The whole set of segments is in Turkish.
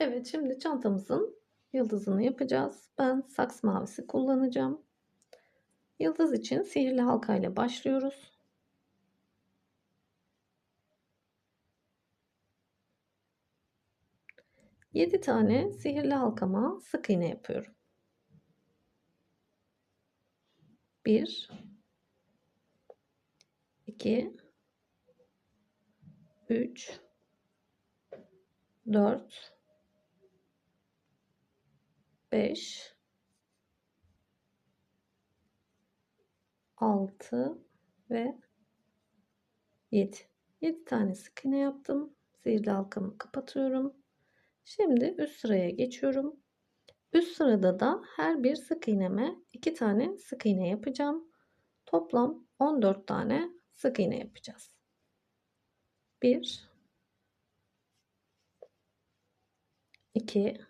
Evet, şimdi çantamızın yıldızını yapacağız. Ben saks mavisi kullanacağım. Yıldız için sihirli halka ile başlıyoruz. Yedi tane sihirli halkama sık iğne yapıyorum. Bir, iki, üç, dört, 5 6 ve 7. 7 tane sık iğne yaptım. Sihirli halkamı kapatıyorum. Şimdi üst sıraya geçiyorum. Üst sırada da her bir sık iğneme 2 tane sık iğne yapacağım. Toplam 14 tane sık iğne yapacağız. 1 2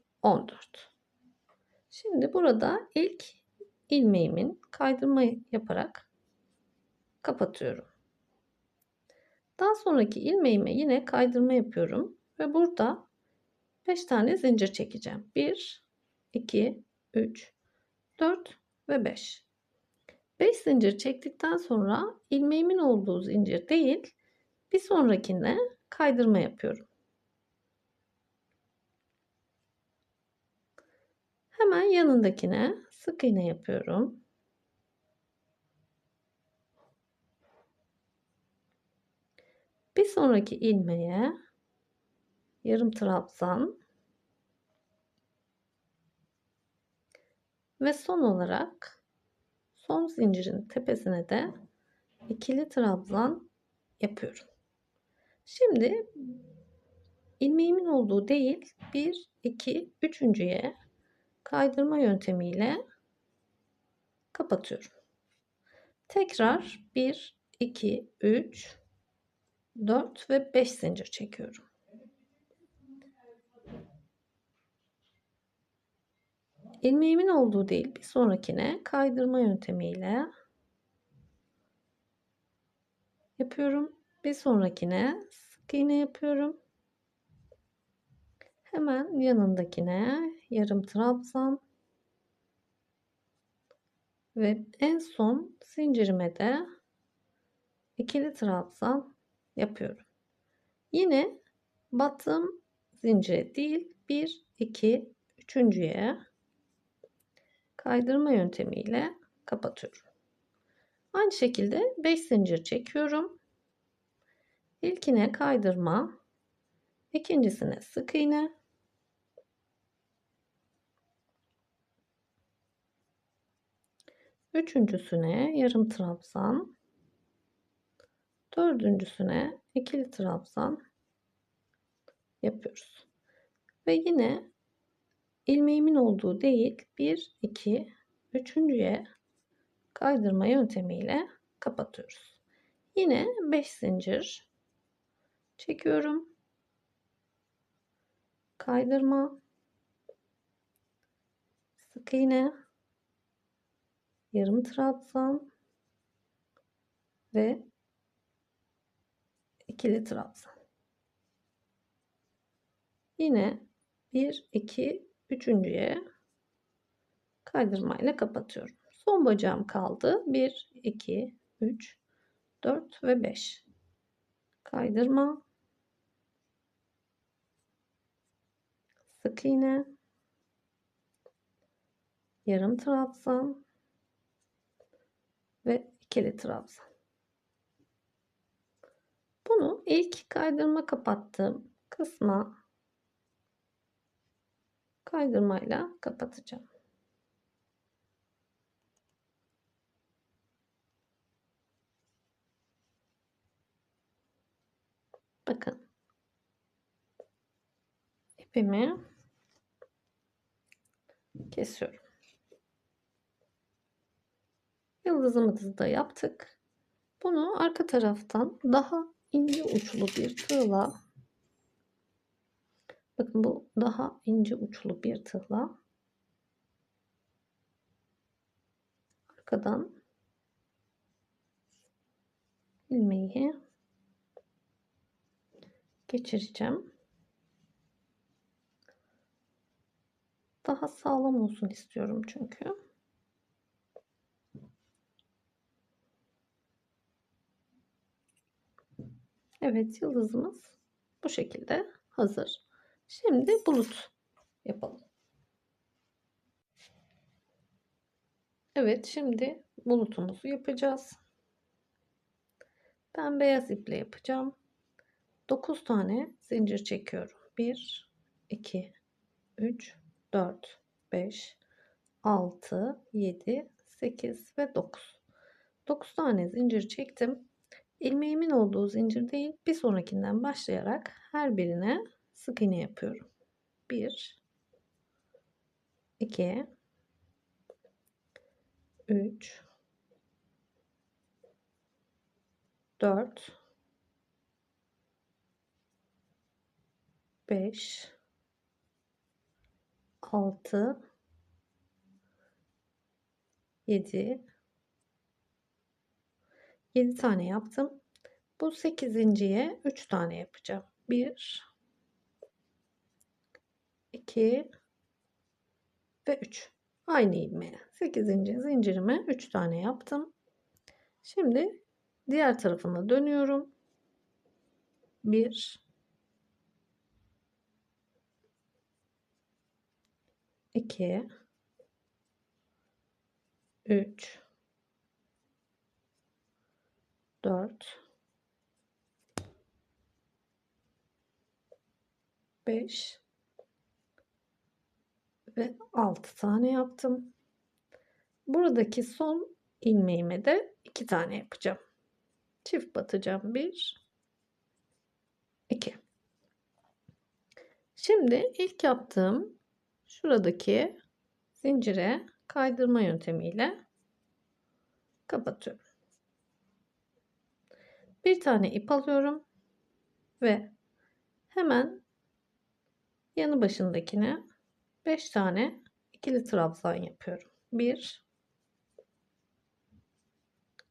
14. Şimdi burada ilk ilmeğimin kaydırma yaparak kapatıyorum. Daha sonraki ilmeğime yine kaydırma yapıyorum ve burada 5 tane zincir çekeceğim. 1 2 3 4 ve 5. 5 zincir çektikten sonra ilmeğimin olduğu zincir değil, bir sonrakine kaydırma yapıyorum. Hemen yanındakine sık iğne yapıyorum. Bir sonraki ilmeğe yarım trabzan ve son olarak son zincirin tepesine de ikili trabzan yapıyorum. Şimdi ilmeğimin olduğu değil 1 2 üçüncüye kaydırma yöntemiyle kapatıyorum. Tekrar 1, 2, 3, 4 ve 5 zincir çekiyorum. İlmeğimin olduğu değil bir sonrakine kaydırma yöntemiyle yapıyorum. Bir sonrakine sık iğne yapıyorum. Hemen yanındakine yarım trabzan ve en son zincirime de ikili trabzan yapıyorum. Yine battığım zincire değil 1 2 üçüncüye kaydırma yöntemiyle kapatıyorum. Aynı şekilde 5 zincir çekiyorum. İlkine kaydırma, ikincisine sık iğne, Üçüncüsüne yarım trabzan. Dördüncüsüne ikili trabzan yapıyoruz. Ve yine ilmeğimin olduğu değil bir iki üçüncüye kaydırma yöntemiyle kapatıyoruz. Yine 5 zincir çekiyorum. Kaydırma sık iğne yarım trabzan ve ikili trabzan. Yine 1 2 üçüncüye kaydırmayla kapatıyorum. Son bacağım kaldı. 1 2 3 4 ve 5. Kaydırma. Sık iğne. Yarım trabzan ikili trabzan. Bunu ilk kaydırma kapattığım kısma kaydırmayla kapatacağım. Bakın. ipimi kesiyorum. Yıldızımızı da yaptık. Bunu arka taraftan daha ince uçlu bir tığla bakın bu daha ince uçlu bir tığla arkadan ilmeği geçireceğim. Daha sağlam olsun istiyorum çünkü. Evet yıldızımız bu şekilde hazır. Şimdi bulut yapalım. Evet şimdi bulutumuzu yapacağız. Ben beyaz iple yapacağım. 9 tane zincir çekiyorum. 1 2 3 4 5 6 7 8 ve 9. 9 tane zincir çektim. İlmeğimin olduğu zincir değil bir sonrakinden başlayarak her birine sık iğne yapıyorum. 1 2 3 4 5 6 7 7 tane yaptım. Bu 8.ye 3 tane yapacağım. 1 2 ve 3. Aynı ilmeğe 8. zincirime 3 tane yaptım. Şimdi diğer tarafına dönüyorum. 1 2 3 4 5 ve 6 tane yaptım. Buradaki son ilmeğime de 2 tane yapacağım. Çift batacağım. 1 2 Şimdi ilk yaptığım şuradaki zincire kaydırma yöntemiyle kapatıyorum. Bir tane ip alıyorum ve hemen yanı başındakine 5 tane ikili trabzan yapıyorum. 1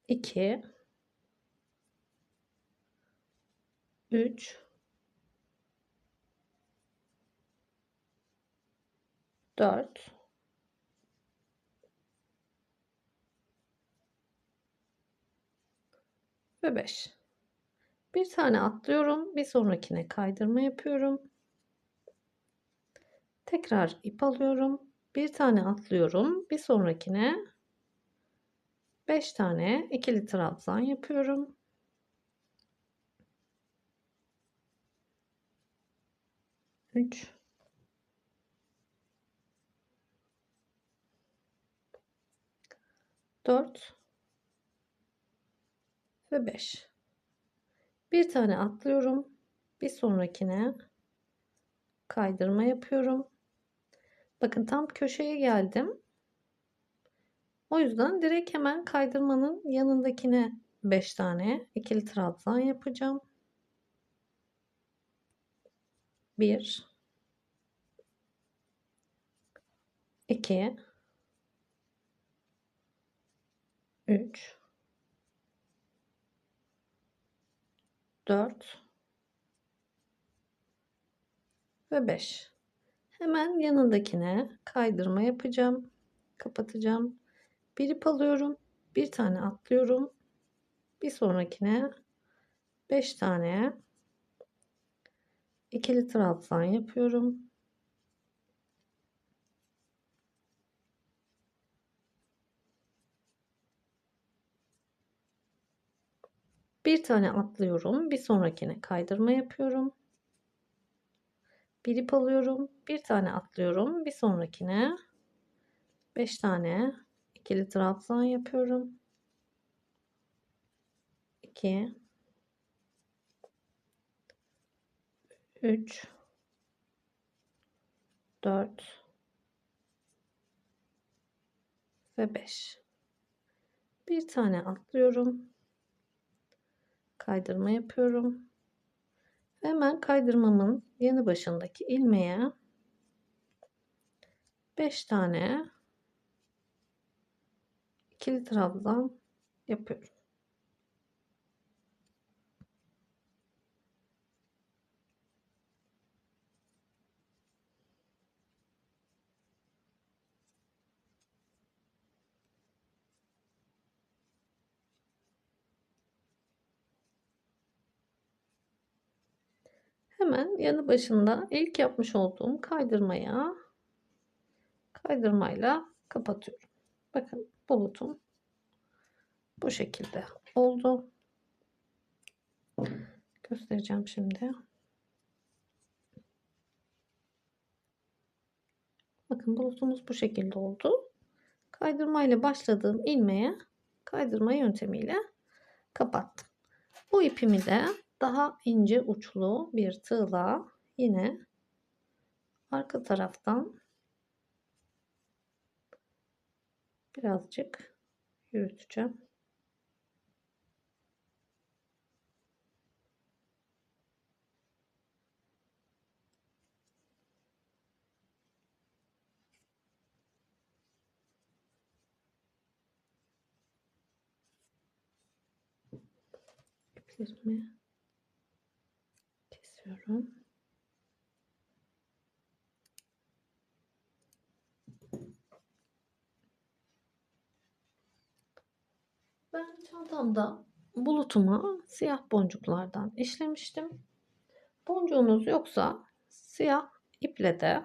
2 3 4 ve 5 bir tane atlıyorum bir sonrakine kaydırma yapıyorum. Tekrar ip alıyorum bir tane atlıyorum bir sonrakine 5 tane ikili trabzan yapıyorum. 3 4 ve 5 bir tane atlıyorum. Bir sonrakine kaydırma yapıyorum. Bakın tam köşeye geldim. O yüzden direkt hemen kaydırmanın yanındakine 5 tane ikili trabzan yapacağım. 1 2 3 4 ve 5 hemen yanındakine kaydırma yapacağım kapatacağım. Bir ip alıyorum bir tane atlıyorum. Bir sonrakine 5 tane ikili trabzan yapıyorum Bir tane atlıyorum. Bir sonrakine kaydırma yapıyorum. Bir ip alıyorum. Bir tane atlıyorum. Bir sonrakine 5 tane ikili trabzan yapıyorum. 2 3 4 ve 5. Bir tane atlıyorum. Kaydırma yapıyorum. Hemen kaydırmamın yanı başındaki ilmeğe 5 tane ikili trabzan yapıyorum. Hemen yanı başında ilk yapmış olduğum kaydırmaya kaydırmayla kapatıyorum. Bakın bulutum bu şekilde oldu. Göstereceğim şimdi. Bakın bulutumuz bu şekilde oldu. Kaydırma ile başladığım ilmeğe kaydırma yöntemiyle kapattım. Bu ipimi de daha ince uçlu bir tığla yine arka taraftan birazcık yürüteceğim. iplerimi kesiyorum. Ben çantamda bulutuma siyah boncuklardan işlemiştim. Boncuğunuz yoksa siyah iple de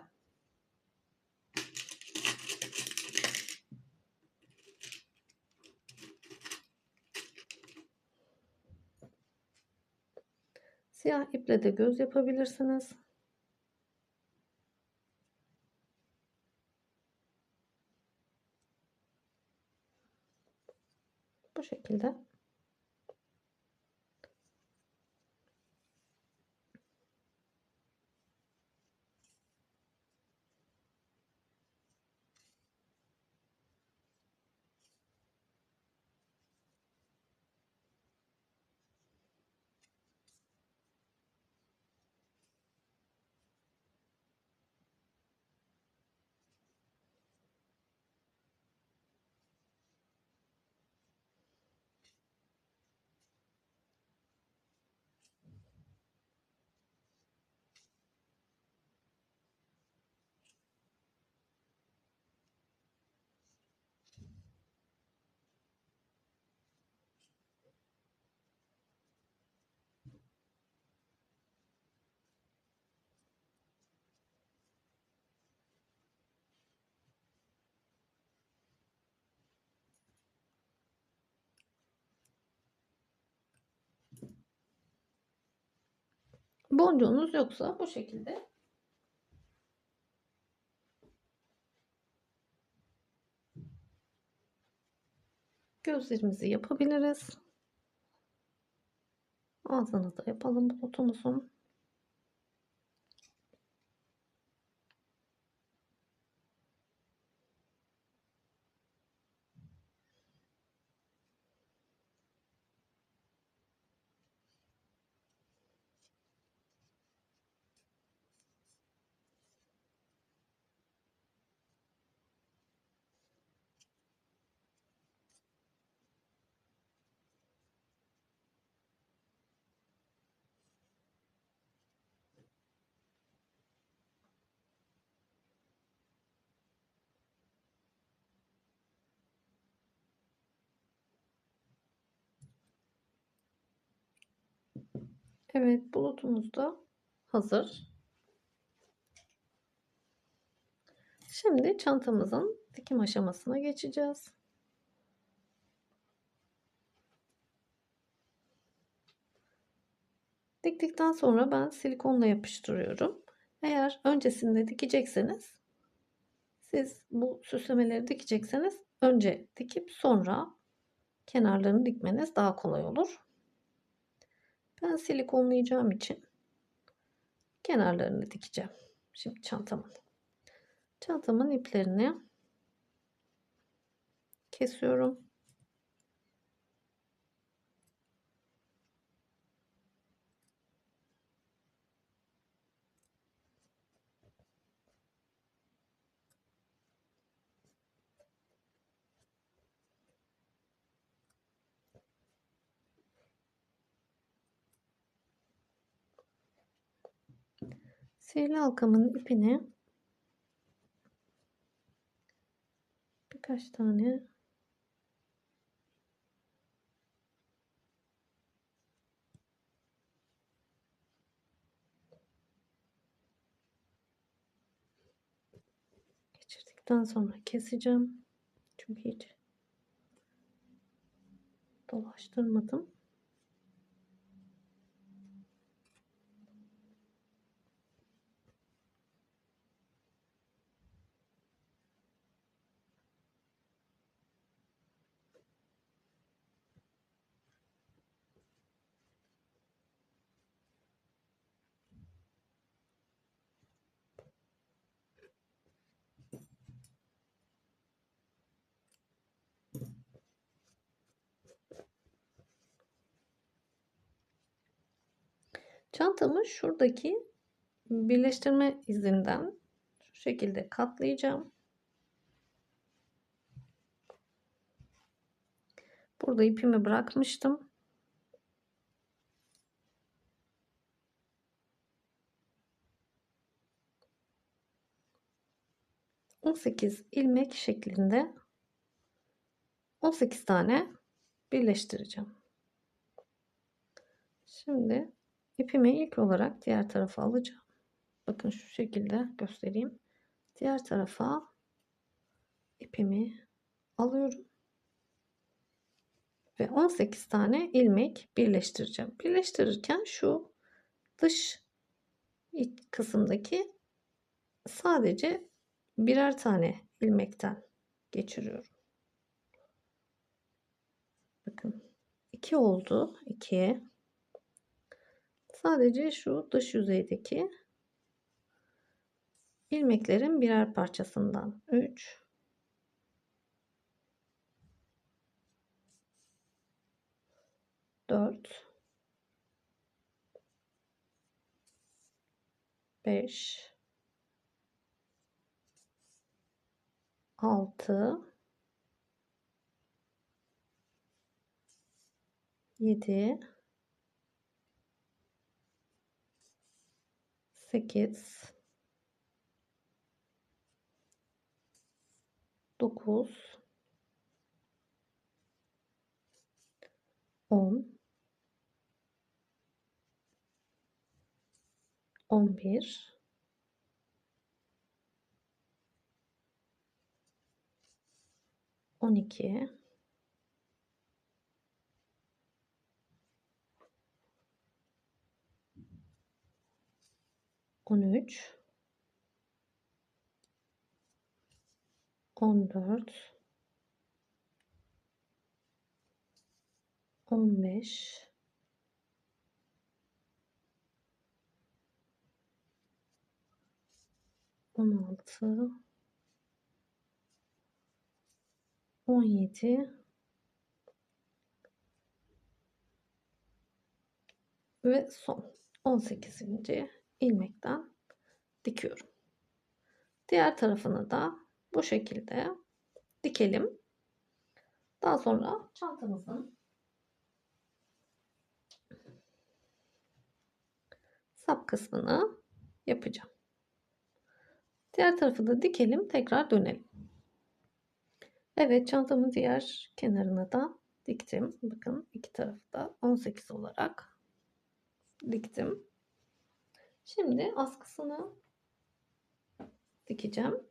Siyah iple de göz yapabilirsiniz. Bu şekilde. Boncuğunuz yoksa bu şekilde gözlerimizi yapabiliriz. Ağzını da yapalım bulutumuzun. Evet bulutumuz da hazır. Şimdi çantamızın dikim aşamasına geçeceğiz. Diktikten sonra ben silikonla yapıştırıyorum. Eğer öncesinde dikecekseniz siz bu süslemeleri dikecekseniz önce dikip sonra kenarlarını dikmeniz daha kolay olur. Ben silikonlayacağım için kenarlarını dikeceğim. Şimdi çantamın. Çantamın iplerini kesiyorum. Sihirli halkamın ipini birkaç tane geçirdikten sonra keseceğim. Çünkü hiç dolaştırmadım. Çantamı şuradaki birleştirme izinden şu şekilde katlayacağım. Burada ipimi bırakmıştım. On sekiz ilmek şeklinde 18 tane birleştireceğim. Şimdi ipimi ilk olarak diğer tarafa alacağım. Bakın şu şekilde göstereyim. Diğer tarafa ipimi alıyorum. Ve 18 tane ilmek birleştireceğim. Birleştirirken şu dış kısımdaki sadece birer tane ilmekten geçiriyorum. Bakın 2 oldu. 2 Sadece şu dış yüzeydeki ilmeklerin birer parçasından. 3 4 5 6 7 8 9 10 11 12 13 14 15 16 17 ve son 18. ilmekten dikiyorum. Diğer tarafını da bu şekilde dikelim. Daha sonra çantamızın sap kısmını yapacağım. Diğer tarafı da dikelim, tekrar dönelim. Evet, çantamın diğer kenarına da diktim. Bakın iki tarafı da 18 olarak diktim. Şimdi askısını dikeceğim.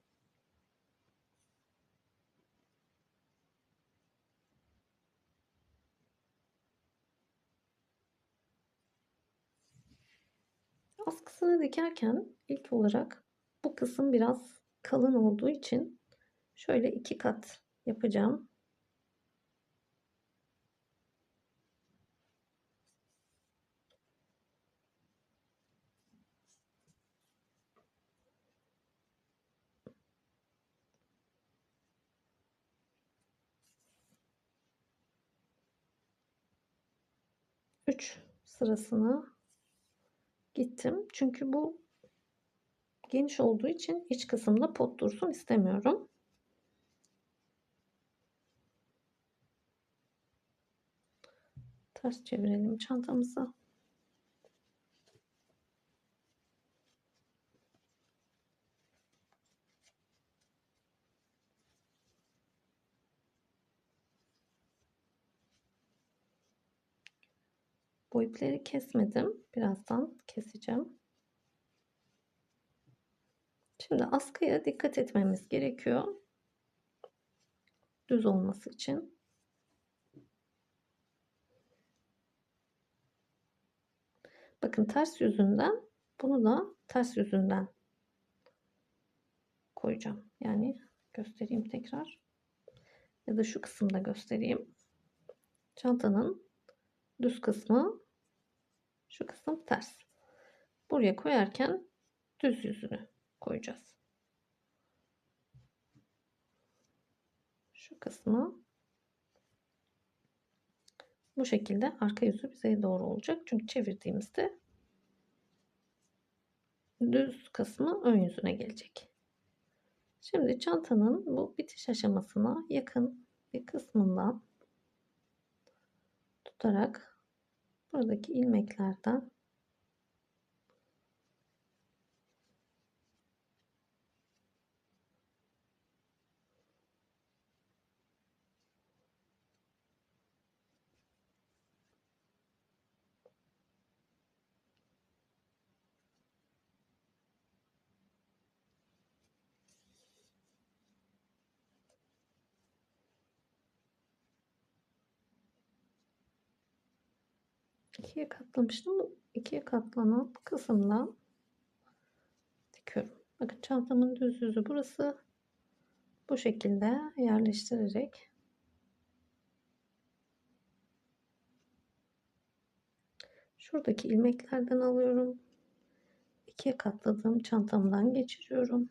Askısını dikerken ilk olarak bu kısım biraz kalın olduğu için şöyle iki kat yapacağım. 3 sırasına gittim. Çünkü bu geniş olduğu için iç kısımda pot dursun istemiyorum. Ters çevirelim çantamızı. Bu ipleri kesmedim. Birazdan keseceğim. Şimdi askıya dikkat etmemiz gerekiyor. Düz olması için. Bakın ters yüzünden bunu da ters yüzünden koyacağım. Yani göstereyim tekrar. Ya da şu kısımda göstereyim. Çantanın düz kısmı şu kısım ters. Buraya koyarken düz yüzünü koyacağız. Şu kısmı bu şekilde arka yüzü bize doğru olacak. Çünkü çevirdiğimizde düz kısmı ön yüzüne gelecek. Şimdi çantanın bu bitiş aşamasına yakın bir kısmından tutarak buradaki ilmeklerden ikiye katlamıştım. Bu ikiye katlanan kısımdan dikiyorum. Bakın çantamın düz yüzü burası. Bu şekilde yerleştirerek şuradaki ilmeklerden alıyorum. ikiye katladığım çantamdan geçiriyorum.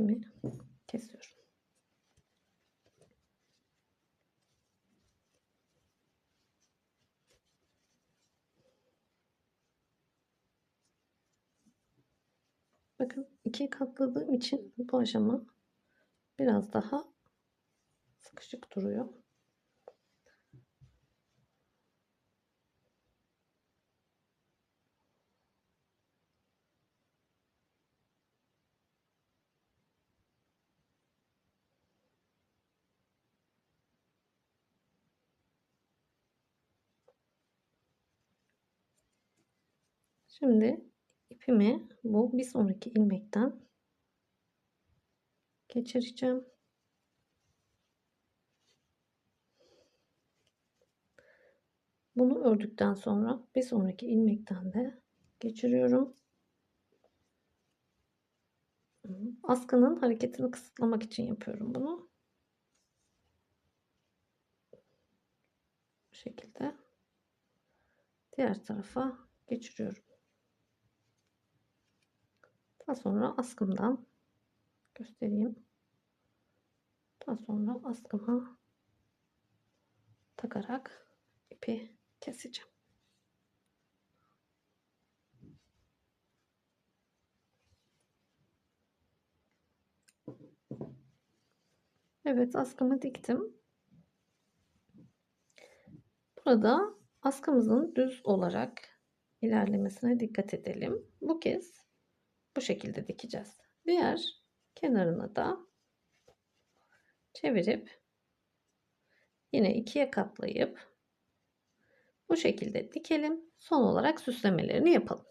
İpimi kesiyorum. Bakın ikiye katladığım için bu aşama biraz daha sıkışık duruyor. Şimdi ipimi bu bir sonraki ilmekten geçireceğim. Bunu ördükten sonra bir sonraki ilmekten de geçiriyorum. Askının hareketini kısıtlamak için yapıyorum bunu. Bu şekilde diğer tarafa geçiriyorum. Daha sonra askımdan göstereyim. Daha sonra askıma takarak ipi keseceğim. Evet askımı diktim. Burada askımızın düz olarak ilerlemesine dikkat edelim. Bu kez bu şekilde dikeceğiz. Diğer kenarını da çevirip yine ikiye katlayıp bu şekilde dikelim. Son olarak süslemelerini yapalım.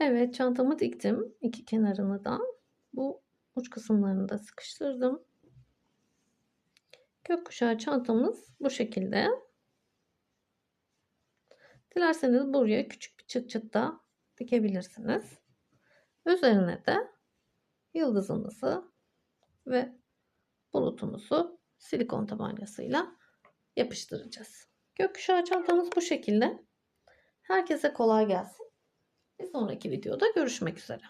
Evet çantamı diktim. iki kenarını da. Bu uç kısımlarını da sıkıştırdım. Gökkuşağı çantamız bu şekilde. Dilerseniz buraya küçük bir çıt çıt da dikebilirsiniz. Üzerine de yıldızımızı ve bulutumuzu silikon tabancasıyla yapıştıracağız. Gökkuşağı çantamız bu şekilde. Herkese kolay gelsin. Bir sonraki videoda görüşmek üzere.